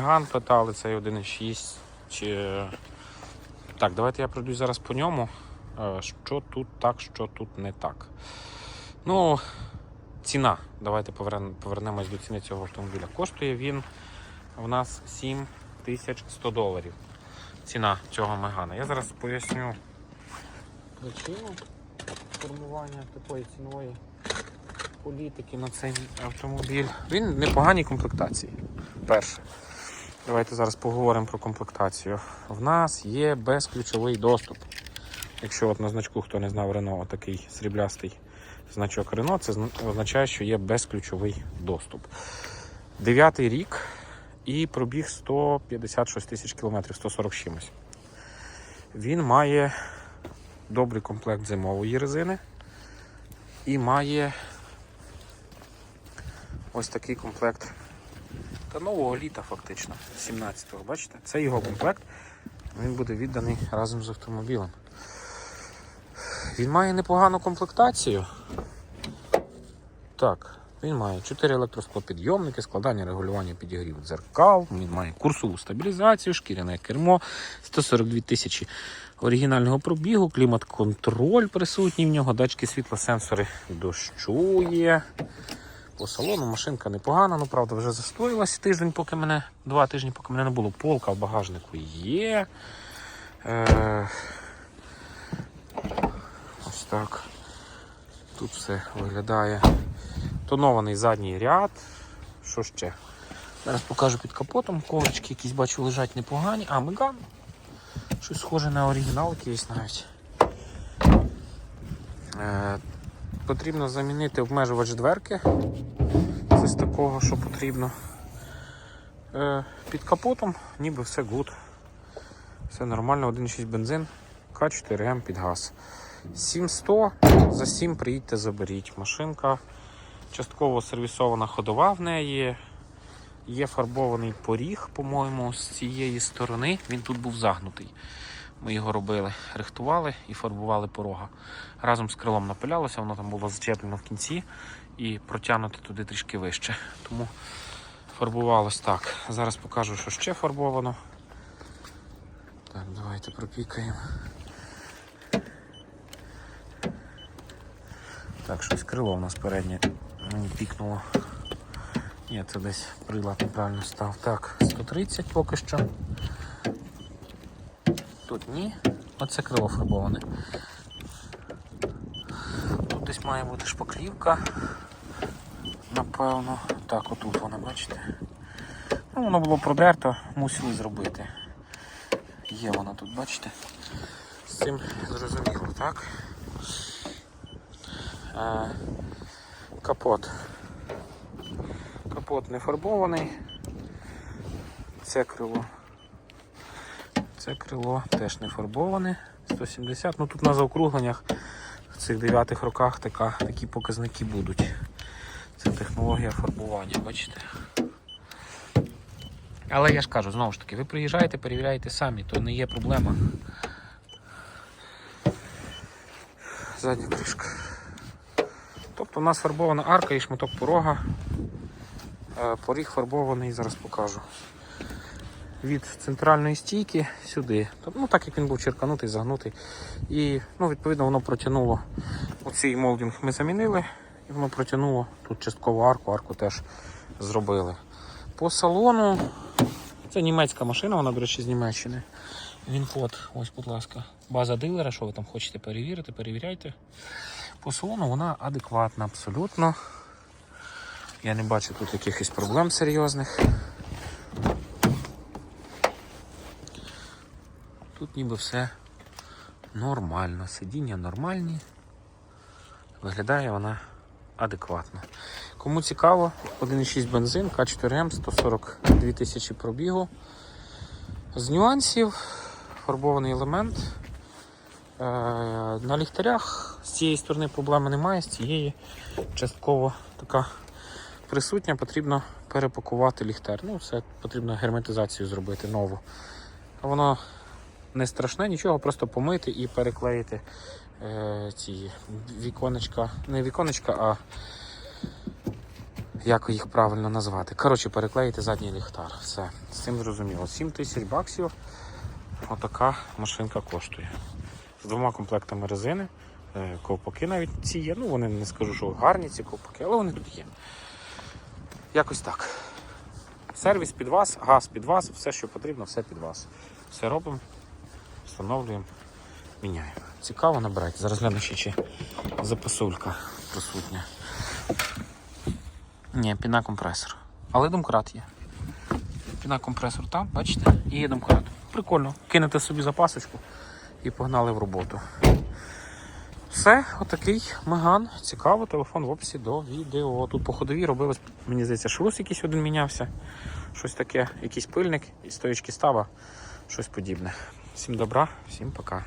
Ган питали, цей 1.6. Чи... Так, давайте я пройдусь зараз по ньому. Е, Що тут так, що тут не так. Ну, ціна. Давайте повернемось до ціни цього автомобіля. Коштує він в нас 7100 доларів. Ціна цього Мегана. Я зараз поясню причину формування такої цінової політики на цей автомобіль. Він непоганій комплектації. Перше. Давайте зараз поговоримо про комплектацію. В нас є безключовий доступ. Якщо от на значку, хто не знав Рено, такий сріблястий значок Рено, це означає, що є безключовий доступ. Дев'ятий рік і пробіг 156 тисяч кілометрів, 140 чимось. Він має добрий комплект зимової резини і має ось такий комплект та нового літа, фактично, 17-го. Бачите? Це його комплект. Він буде відданий разом з автомобілем. Він має непогану комплектацію. Так, він має 4 електросклопідйомники, складання регулювання підігрів дзеркал, він має курсову стабілізацію, шкіряне кермо, 142 тисячі оригінального пробігу, клімат-контроль присутній в нього, датчики світла, сенсори дощу є. По салону машинка непогана, ну правда вже застоїлася тиждень, поки мене, два тижні, поки мене не було. Полка в багажнику є. Е, ось так. Тут все виглядає. Тонований задній ряд. Що ще? Зараз покажу під капотом. Коврички якісь бачу лежать непогані. А, Меган. Щось схоже на оригінал якийсь навіть. Е, потрібно замінити обмежувач дверки. Це з такого, що потрібно. Е, під капотом ніби все гуд. Все нормально, 1,6 бензин, К4М під газ. 7100, за 7 приїдьте, заберіть. Машинка частково сервісована ходова в неї. Є фарбований поріг, по-моєму, з цієї сторони. Він тут був загнутий. Ми його робили, рихтували і фарбували порога. Разом з крилом напилялося, воно там було зчеплено в кінці і протягнуто туди трішки вище. Тому фарбувалось так. Зараз покажу, що ще фарбовано. Так, давайте пропікаємо. Так, щось крило у нас переднє м, пікнуло. Ні, це десь прилад неправильно став. Так, 130 поки що. Тут ні. Оце крило фарбоване. Тут десь має бути шпаклівка. Напевно. Так, отут вона, бачите. Ну, воно було продерто, мусили зробити. Є вона тут, бачите? З цим зрозуміло, так? Е, капот. Капот не фарбований. Це крило. Це крило теж не фарбоване. 170. Ну тут на заокругленнях в цих 9 роках така, такі показники будуть. Це технологія фарбування, бачите? Але я ж кажу, знову ж таки, ви приїжджаєте, перевіряєте самі, то не є проблема. Задня кришка. Тобто у нас фарбована арка і шматок порога. Е, Поріг фарбований, зараз покажу. Від центральної стійки сюди. Ну, так як він був черканутий, загнутий. І ну, відповідно воно протягнуло. Оцей молдинг ми замінили, і воно протягнуло тут часткову арку, арку теж зробили. По салону це німецька машина, вона, до речі, з Німеччини. Він код, ось, будь ласка, база дилера, що ви там хочете перевірити, перевіряйте. По салону вона адекватна абсолютно. Я не бачу тут якихось проблем серйозних. Ніби все нормально. Сидіння нормальні. Виглядає вона адекватно. Кому цікаво, 1,6 бензин, К4М, 142 тисячі пробігу. З нюансів фарбований елемент. Е, На ліхтарях з цієї сторони проблеми немає, з цієї частково така присутня, потрібно перепакувати ліхтар. Ну, це потрібно герметизацію зробити нову. Воно не страшне, нічого, просто помити і переклеїти е, ці віконечка, не віконечка, а як їх правильно назвати. Коротше, переклеїти задній ліхтар. Все, з цим зрозуміло. 7 тисяч баксів. Отака машинка коштує. З двома комплектами резини. Е, Ковпаки навіть ці є. Ну, вони не скажу, що гарні ці ковпаки, але вони тут є. Якось так. Сервіс під вас, газ під вас, все, що потрібно, все під вас. Все робимо, встановлюємо, міняємо. Цікаво набирати. Зараз гляну ще чи записулька присутня. Ні, пінакомпресор. Але домкрат є. Пінакомпресор там, бачите, і є домкрат. Прикольно. Кинете собі запасочку і погнали в роботу. Все, отакий меган. Цікаво, телефон в описі до відео. Тут по ходовій робилось, мені здається, шрус якийсь один мінявся. Щось таке, якийсь пильник із стоїчки става, щось подібне. Всім добра, всім пока.